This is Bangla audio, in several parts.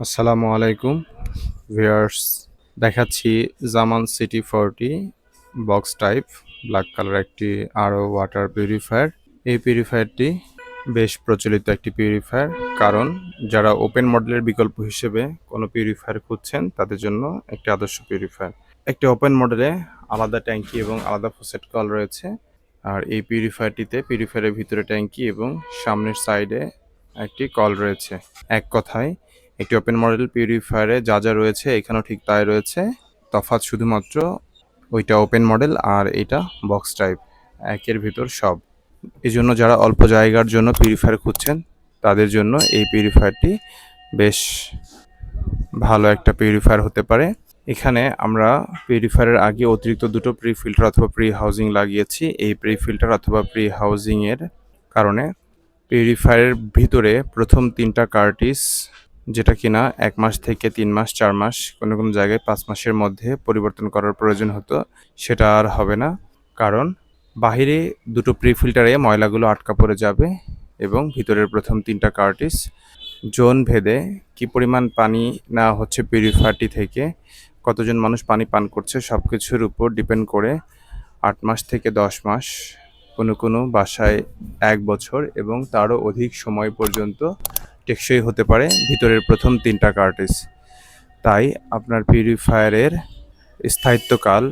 আসসালামু আলাইকুম। ভিউয়ার্স, দেখাচ্ছি Zaman city forty, box type, black colour একটি আরও ওয়াটার পিউরিফায়ার। এই পিউরিফায়ারটি বেশ প্রচলিত একটি পিউরিফায়ার, কারণ যারা ওপেন মডেলের বিকল্প হিসেবে কোনো পিউরিফায়ার খুঁজছেন, তাদের জন্য একটি আদর্শ পিউরিফায়ার। একটি ওপেন মডেলে আলাদা ট্যাঙ্কি এবং আলাদা ফোসেট কল রয়েছে, আর এই পিউরিফায়ারটিতে পিউরিফায়ারের ভিতরে ট্যাঙ্কি এবং সামনের সাইডে একটি কল রয়েছে। এক কথায় একটি ওপেন মডেল পিউরিফায়ারে যা যা রয়েছে, এখানেও ঠিক তাই রয়েছে। তফাৎ শুধুমাত্র ওইটা ওপেন মডেল আর এটা বক্স টাইপ একের ভিতর সব। এই জন্য যারা অল্প জায়গার জন্য পিউরিফায়ার খুঁজছেন, তাদের জন্য এই পিউরিফায়ারটি বেশ ভালো একটা পিউরিফায়ার হতে পারে। এখানে আমরা পিউরিফায়ারের আগে অতিরিক্ত দুটো প্রি ফিল্টার অথবা প্রি হাউজিং লাগিয়েছি। এই প্রি ফিল্টার অথবা প্রি হাউজিংয়ের কারণে পিউরিফায়ারের ভিতরে প্রথম তিনটা কার্টিস যেটা কিনা এক মাস থেকে তিন মাস, চার মাস কোনো কোনো জায়গায় পাঁচ মাসের মধ্যে পরিবর্তন করার প্রয়োজন হতো, সেটা আর হবে না। কারণ বাহিরে দুটো প্রি ফিল্টারে ময়লাগুলো আটকা পড়ে যাবে এবং ভিতরের প্রথম তিনটা কার্টিস, জোন ভেদে কি পরিমাণ পানি না হচ্ছে পিউরিফায়ারটি থেকে, কতজন মানুষ পানি পান করছে সব কিছুর উপর ডিপেন্ড করে আট মাস থেকে দশ মাস কোনো কোনো বাসায় এক বছর এবং তারও অধিক সময় পর্যন্ত টেকসই হতে পারে। ভিতরের প্রথম তিনটা কার্টিস তাই আপনার পিউরিফায়ারের স্থায়িত্বকাল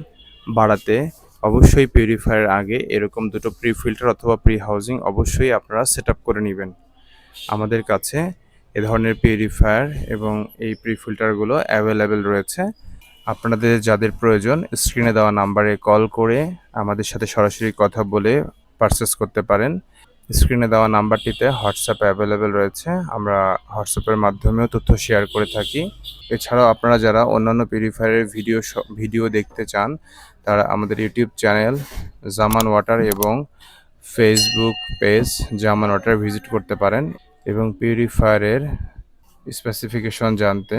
বাড়াতে অবশ্যই পিউরিফায়ার আগে এরকম দুটো প্রি ফিল্টার অথবা প্রি হাউজিং অবশ্যই আপনারা সেট করে নেবেন। আমাদের কাছে এ ধরনের পিউরিফায়ার এবং এই প্রি ফিল্টারগুলো অ্যাভেলেবেল রয়েছে। আপনাদের যাদের প্রয়োজন স্ক্রিনে দেওয়া নাম্বারে কল করে আমাদের সাথে সরাসরি কথা বলে পারচেস করতে পারেন। স্ক্রিনে দেওয়া নাম্বারটিতে হোয়াটসঅ্যাপ অ্যাভেলেবেল রয়েছে। আমরা হোয়াটসঅ্যাপের মাধ্যমেও তথ্য শেয়ার করে থাকি। এছাড়াও আপনারা যারা অন্যান্য পিউরিফায়ারের ভিডিও ভিডিও দেখতে চান, তারা আমাদের ইউটিউব চ্যানেল জামান ওয়াটার এবং Facebook page Zaman water visit করতে পারেন এবং পিউরিফায়ারের স্পেসিফিকেশন জানতে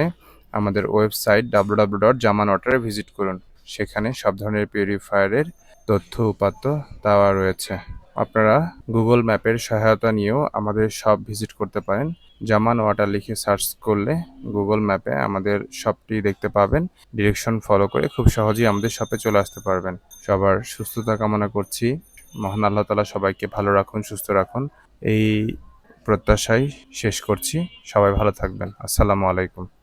আমাদের website W W dot Zaman ওয়াটারে visit করুন। সেখানে সব ধরনের পিউরিফায়ারের তথ্য উপাত্ত দেওয়া রয়েছে। আপনারা গুগল ম্যাপের সহায়তা নিয়েও আমাদের সব ভিজিট করতে পারেন। জামান ওয়াটার লিখে সার্চ করলে গুগল ম্যাপে আমাদের শপটি দেখতে পাবেন। ডিরেকশন ফলো করে খুব সহজেই আমাদের শপে চলে আসতে পারবেন। সবার সুস্থতা কামনা করছি। মহান আল্লাহ তালা সবাইকে ভালো রাখুন, সুস্থ রাখুন। এই প্রত্যাশাই শেষ করছি। সবাই ভালো থাকবেন। আসসালামু আলাইকুম।